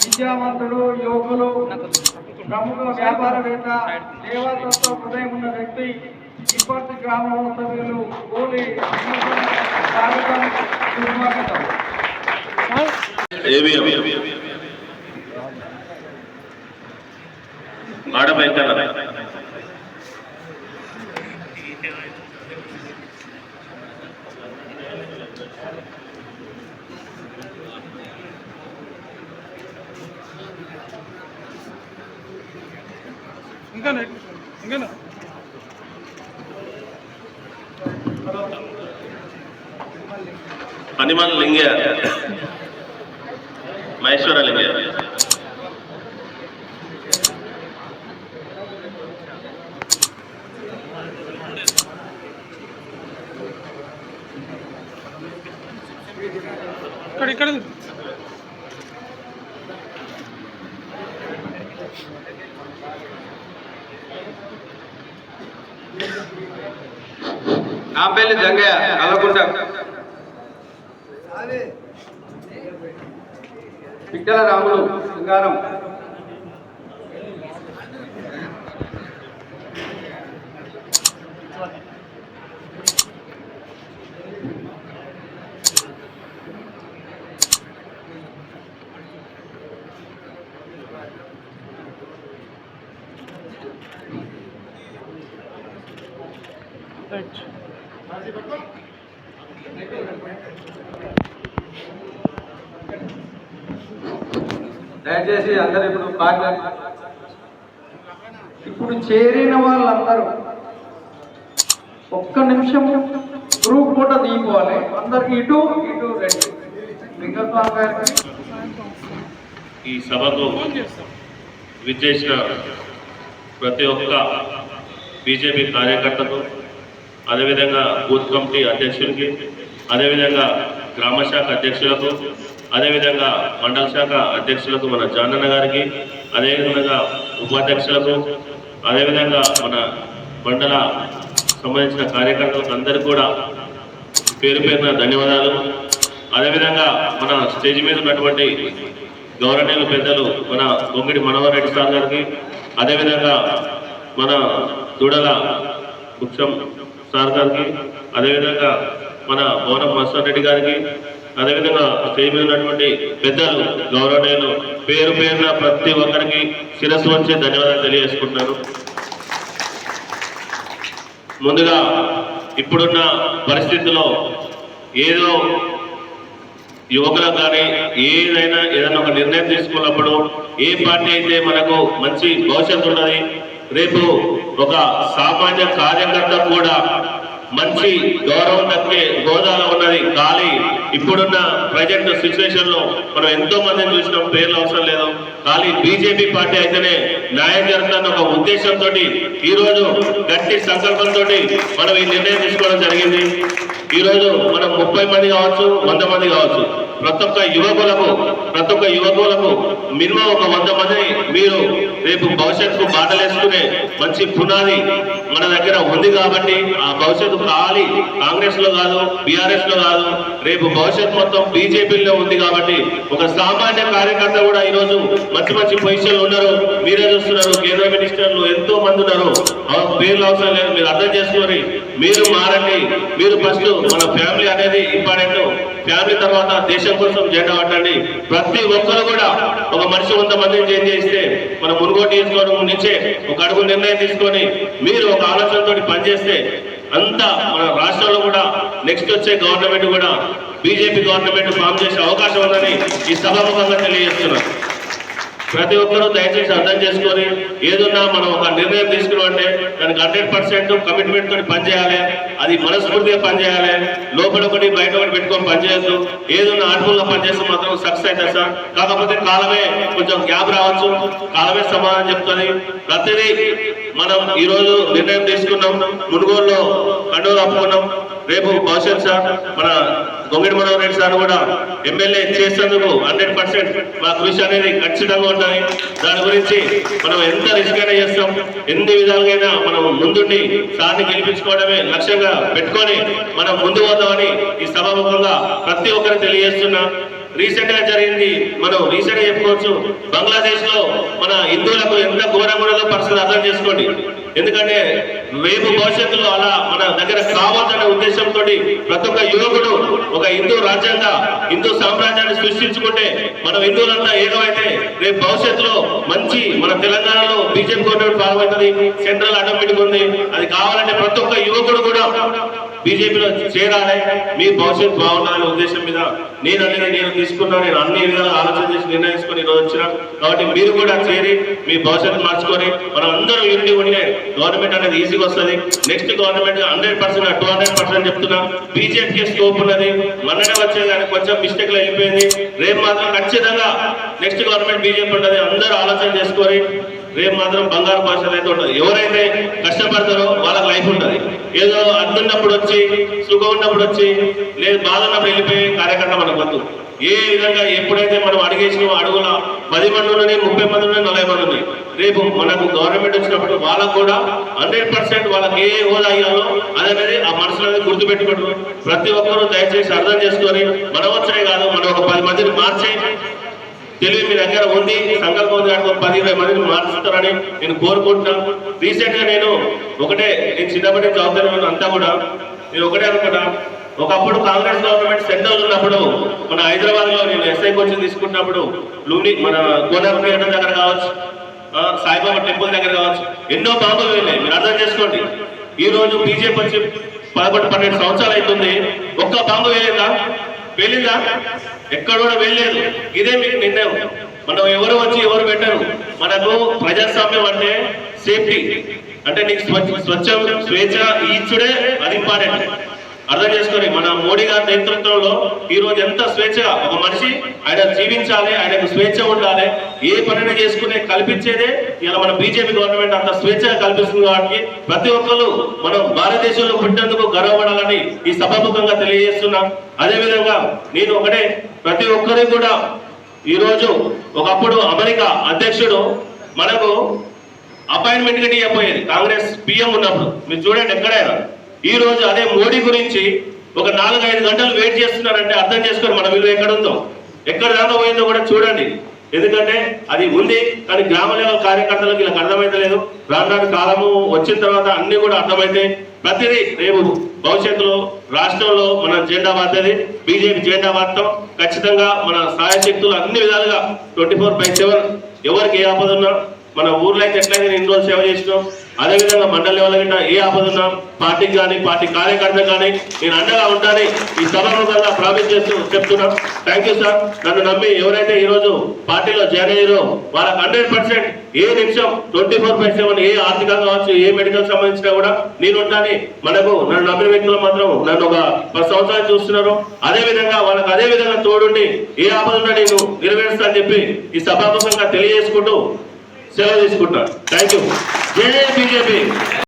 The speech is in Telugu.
విద్యావంతుడు యువకులు ప్రముఖ వ్యాపారవేత్త దేవతత్వ హృదయం ఉన్న వ్యక్తి ఇప్పటి గ్రామ సభ్యులు కూలి స్వాగతం ఆడ వెంకన్న ఇంకా ఇంకా హనుమాన్ లింగ. మహేశ్వర లింగ ఇక్కడ ఇక్కడ. నాంపల్లి జంగయ్య కలకుంట పిక్కల రాములు సింగారం రైట్ దయచేసి అందరు ఇప్పుడు బాగా ఇప్పుడు చేరిన వాళ్ళందరూ ఒక్క నిమిషం గ్రూప్ ఫోటో తీసుకోవాలి అందరికి ఇటు ఇటు రండి. మిగతా గారికి ఈ సభకు విచ్చేసిన ప్రతి ఒక్క బీజేపీ కార్యకర్తకు అదేవిధంగా బూత్ కమిటీ అధ్యక్షులకి అదేవిధంగా గ్రామ శాఖ అధ్యక్షులకు అదేవిధంగా మండల శాఖ అధ్యక్షులకు మన జానన్న గారికి అదేవిధంగా ఉపాధ్యక్షులకు అదేవిధంగా మన మండల సంబంధించిన కార్యకర్తలకు అందరికీ కూడా పేరు పేరున ధన్యవాదాలు. అదేవిధంగా మన స్టేజ్ మీద ఉన్నటువంటి గౌరవనీయులు పెద్దలు మన గొంగిడి మనోహర్ రెడ్డి సార్ గారికి అదేవిధంగా మన దూడల ముఖ్యం. సార్ గారికి అదేవిధంగా మన భవనం మస్తాన్ రెడ్డి గారికి అదేవిధంగా స్టేజ్ మీద ఉన్నటువంటి పెద్దలు గౌరవనీయులు పేరు పేరున ప్రతి ఒక్కరికి శిరస్సు వచ్చే ధన్యవాదాలు తెలియజేసుకుంటున్నాను. ముందుగా ఇప్పుడున్న పరిస్థితుల్లో ఏదో యువకులకు కానీ ఏదైనా ఏదైనా ఒక నిర్ణయం తీసుకున్నప్పుడు ఏ పార్టీ అయితే మనకు మంచి భవిష్యత్తు ఉన్నది రేపు ఒక సామాన్య కార్యకర్త కూడా మంచి గౌరవం దక్కే హోదాలో ఉన్నది. ఖాళీ ఇప్పుడున్న ప్రజెంట్ సిచ్యువేషన్లో మనం ఎంతో మందిని చూసినాం పేర్లు అవసరం లేదు. ఖాళీ బీజేపీ పార్టీ అయితేనే న్యాయం జరుగుతున్న ఒక ఉద్దేశంతో ఈ రోజు గట్టి సంకల్పంతో మనం ఈ నిర్ణయం తీసుకోవడం జరిగింది. ఈ రోజు మనం ముప్పై మంది కావచ్చు వంద మంది కావచ్చు. ప్రతి ఒక్క యువకులకు ప్రతి ఒక్క యువకులకు మినిమం ఒక వంద మందిని మీరు రేపు భవిష్యత్తుకు బాటలేసుకునే మంచి పునాది మన దగ్గర ఉంది కాబట్టి ఆ భవిష్యత్తు ఖాళీ కాంగ్రెస్లో కాదు బీఆర్ఎస్లో కాదు రేపు భవిష్యత్తు మొత్తం బీజేపీలో ఉంది కాబట్టి ఒక సామాన్య కార్యకర్త కూడా ఈరోజు మంచి మంచి పొజిషన్లు ఉన్నారు. మీరే చూస్తున్నారు కేంద్ర మినిస్టర్లు ఎంతో మంది ఉన్నారు. పేర్లు అవసరం లేదు మీరు అర్థం చేసుకొని మీరు మారండి. మీరు ఫస్ట్ మన ఫ్యామిలీ అనేది ఇంపార్టెంట్. ఫ్యామిలీ తర్వాత దేశం కోసం జెండా పట్టండి ప్రతి ఒక్కరు కూడా ఒక మనిషి వంద మందిని చేంజ్ చేస్తే మనం మునుగోటు తీసుకోవడం నుంచే ఒక అడుగు నిర్ణయం తీసుకొని మీరు ఒక ఆలోచనతో పనిచేస్తే అంతా మన రాష్ట్రంలో కూడా నెక్స్ట్ వచ్చే గవర్నమెంట్ కూడా బీజేపీ గవర్నమెంట్ ఫామ్ చేసే అవకాశం ఉందని ఈ సభాముఖంగా తెలియజేస్తున్నాను. ప్రతి ఒక్కరూ దయచేసి అర్థం చేసుకొని ఏదున్నా మనం ఒక నిర్ణయం తీసుకున్నామంటే దానికి హండ్రెడ్ పర్సెంట్ కమిట్మెంట్ తోటి పనిచేయాలి. అది మనస్ఫూర్తిగా పనిచేయాలి. లోపల ఒకటి బయట ఒకటి పెట్టుకొని పనిచేయద్దు. ఏదన్నా ఆటోల్లో పనిచేస్తే మాత్రం సక్సెస్ అవుతుంది సార్. కాకపోతే కాలమే కొంచెం గ్యాప్ రావచ్చు. కాలమే సమాధానం చెప్తుంది. ప్రతిదీ మనం ఈరోజు నిర్ణయం తీసుకున్నాం. మునుగోలులో కండోలు అప్పుకున్నాం రేపు భవిష్యత్ సార్ మన గొంగిడి మనోహర్ రెడ్డి సార్ కూడా ఎమ్మెల్యే చేసేందుకు హండ్రెడ్ పర్సెంట్ మా కృషి అనేది ఖచ్చితంగా ఉంటుంది. దాని గురించి మనం ఎంత రిస్క్ అయినా చేస్తాం. ఎన్ని విధాలుగా మనం ముందుండి సార్ని గెలిపించుకోవడమే లక్ష్యంగా పెట్టుకొని మనం ముందు పోతామని ఈ సభాముఖంగా ప్రతి ఒక్కరు తెలియజేస్తున్నా. రీసెంట్గా జరిగింది మనం రీసెంట్గా చెప్పుకోవచ్చు. బంగ్లాదేశ్లో మన హిందువులకు ఎంత ఘోరంగా ఉన్నదో పరిస్థితి అర్థం చేసుకోండి. ఎందుకంటే మేము భవిష్యత్తులో అలా మన దగ్గర కావాలనే ఉద్దేశంతో ప్రతి ఒక్క యువకుడు ఒక హిందూ రాజ్యాంగ హిందూ సామ్రాజ్యాన్ని సృష్టించుకుంటే మనం హిందువులంతా ఏదో అయితే రేపు భవిష్యత్తులో మంచి మన తెలంగాణలో బీజేపీ గవర్నమెంట్ బాగుంటుంది సెంట్రల్ ఆటోమేటిక్ ఉంది అది కావాలంటే ప్రతి ఒక్క యువకుడు కూడా బీజేపీలో చేరాలి మీ భవిష్యత్తు బాగుండాలనే ఉద్దేశం మీద నేను అనేది నేను తీసుకున్నా నేను అన్ని విధాలు ఆలోచన నిర్ణయించుకొని ఈరోజు వచ్చిన. కాబట్టి మీరు కూడా చేరి మీ భవిష్యత్తు మార్చుకొని మనం అందరూ యూనిటీ ఉంటే గవర్నమెంట్ అనేది ఈజీగా వస్తుంది. Next government hundred percent two hundred percent చెప్తున్నా. బీజేపీకి స్కోప్ ఉన్నది. మొన్ననే వచ్చేది కానీ కొంచెం మిస్టేక్లో వెళ్ళిపోయింది. రేపు మాత్రం ఖచ్చితంగా నెక్స్ట్ గవర్నమెంట్ బీజేపీ ఉంటుంది. అందరూ ఆలోచన చేసుకొని రేపు మాత్రం బంగారు భాషలు అయితే ఉండదు ఎవరైతే కష్టపడతారో వాళ్ళకి లైఫ్ ఉంటుంది. ఏదో అడ్డున్నప్పుడు వచ్చి సుఖం ఉన్నప్పుడు వచ్చి లేదు బాధ ఉన్నప్పుడు వెళ్ళిపోయే కార్యకర్త మనకు వద్దు. ఏ విధంగా ఎప్పుడైతే మనం అడిగేసిన అడుగుల పది మంది ఉన్నాయి ముప్పై మంది ఉన్నాయి నలభై మంది ఉన్నాయి రేపు మనకు గవర్నమెంట్ వచ్చినప్పుడు వాళ్ళకు కూడా హండ్రెడ్ పర్సెంట్ వాళ్ళకి ఏ హోదా అయ్యాలో అనేది ఆ మనసులో అనేది ప్రతి ఒక్కరూ దయచేసి అర్థం చేసుకొని మనం వచ్చే కాదు మనం ఒక పది మందిని మార్చి తెలివి మీ దగ్గర ఉంది సంకల్పం ఉంది కనుక పది ఇరవై మందిని మార్చుతారని నేను కోరుకుంటున్నాను రీసెంట్గా నేను ఒకటే నేను చిన్నప్పటి నుంచి చదువుతాను అంతా కూడా నేను ఒకటే అనుకున్నా ఒకప్పుడు కాంగ్రెస్ గవర్నమెంట్ సెంట్రల్ ఉన్నప్పుడు మన హైదరాబాద్లో నేను ఎస్ఐ కోచింగ్ తీసుకున్నప్పుడు లూని మన గోదావరి థియేటర్ దగ్గర కావచ్చు సాయిబాబా టెంపుల్ దగ్గర కావచ్చు ఎన్నో బాంబులు వెళ్ళాయి. మీరు అర్థం చేసుకోండి. ఈ రోజు బీజేపీ వచ్చి పదకొండు పన్నెండు సంవత్సరాలు అవుతుంది. ఒక్క బాంబు వేయలేదా వెళ్ళిందా? ఎక్కడ కూడా వెళ్ళలేదు. ఇదే మీకు నిర్ణయం. మనం ఎవరు వచ్చి ఎవరు పెట్టరు. మనకు ప్రజాస్వామ్యం అంటే సేఫ్టీ. అంటే నీకు స్వచ్ఛ స్వచ్ఛం స్వేచ్ఛ ఇచ్చుడే అది ఇంపార్టెంట్. అర్థం చేసుకొని మన మోడీ గారి నేతృత్వంలో ఈ రోజు ఎంత స్వేచ్ఛగా ఒక మనిషి ఆయన జీవించాలి ఆయనకు స్వేచ్ఛ ఉండాలి ఏ పనిని చేసుకునే కల్పించేదే ఇలా మన బీజేపీ గవర్నమెంట్ అంత స్వేచ్ఛగా కల్పిస్తుంది కాబట్టి ప్రతి ఒక్కరు మనం భారతదేశంలో పుట్టినందుకు గర్వపడాలని ఈ సభాముఖంగా తెలియజేస్తున్నాం. అదే విధంగా నేను ఒకటే ప్రతి ఒక్కరికి కూడా ఈ రోజు ఒకప్పుడు అమెరికా అధ్యక్షుడు మనకు అపాయింట్మెంట్గా ఇవ్వబోయేది కాంగ్రెస్ పిఎం ఉన్నప్పుడు. మీరు చూడండి ఎక్కడైనా ఈ రోజు అదే మోడీ గురించి ఒక నాలుగు ఐదు గంటలు వెయిట్ చేస్తున్నారంటే అర్థం చేసుకొని మన విలువ ఎక్కడ ఉందో ఎక్కడ దాకా పోయిందో కూడా చూడండి. ఎందుకంటే అది ఉంది కానీ గ్రామ లెవెల్ కార్యకర్తలకు ఇలా అర్థమైతలేదు. రాను కాలము వచ్చిన తర్వాత అన్ని కూడా అర్థమైతే ప్రతిదీ రేపు భవిష్యత్తులో రాష్ట్రంలో మన జెండా వార్తది బీజేపీ జెండా వార్తం ఖచ్చితంగా మన సాయశక్తులు అన్ని విధాలుగా ట్వంటీ ఫోర్ బై సెవెన్ ఎవరికి ఏ ఆపద ఉన్నా మన ఊర్లో అయితే ఎట్లయితే ఇన్ని రోజులు సేవ చేసినాం అదేవిధంగా మండల లెవెల్ కింద ఏ ఆపద ఉన్నా పార్టీకి కానీ పార్టీ కార్యకర్త కానీ నేను అండగా ఉంటానని ఈ సభాముఖంగా ప్రామిస్ చేస్తూ చెప్తున్నాం. థ్యాంక్ యూ సార్ నన్ను నమ్మి ఎవరైతే ఈ రోజు పార్టీలో జాయిన్ అయ్యారో వాళ్ళకి హండ్రెడ్ పర్సెంట్ ఏ నిమిషం ట్వంటీ ఫోర్ బై సెవెన్ ఏ ఆర్థికంగా కావచ్చు ఏ మెడికల్ సంబంధించినా కూడా నేను ఉంటాను. మనకు నన్ను నమ్మిన వ్యక్తులు మాత్రం నన్ను ఒక పది సంవత్సరాలు చూస్తున్నారు. అదే విధంగా వాళ్ళకి అదే విధంగా తోడుండి ఏ ఆపద ఉన్నా నేను నెరవేరుస్తా అని చెప్పి ఈ సభాముఖంగా తెలియజేసుకుంటూ సెలవు తీసుకుంటాను థ్యాంక్ యూ జై బీజేపీ.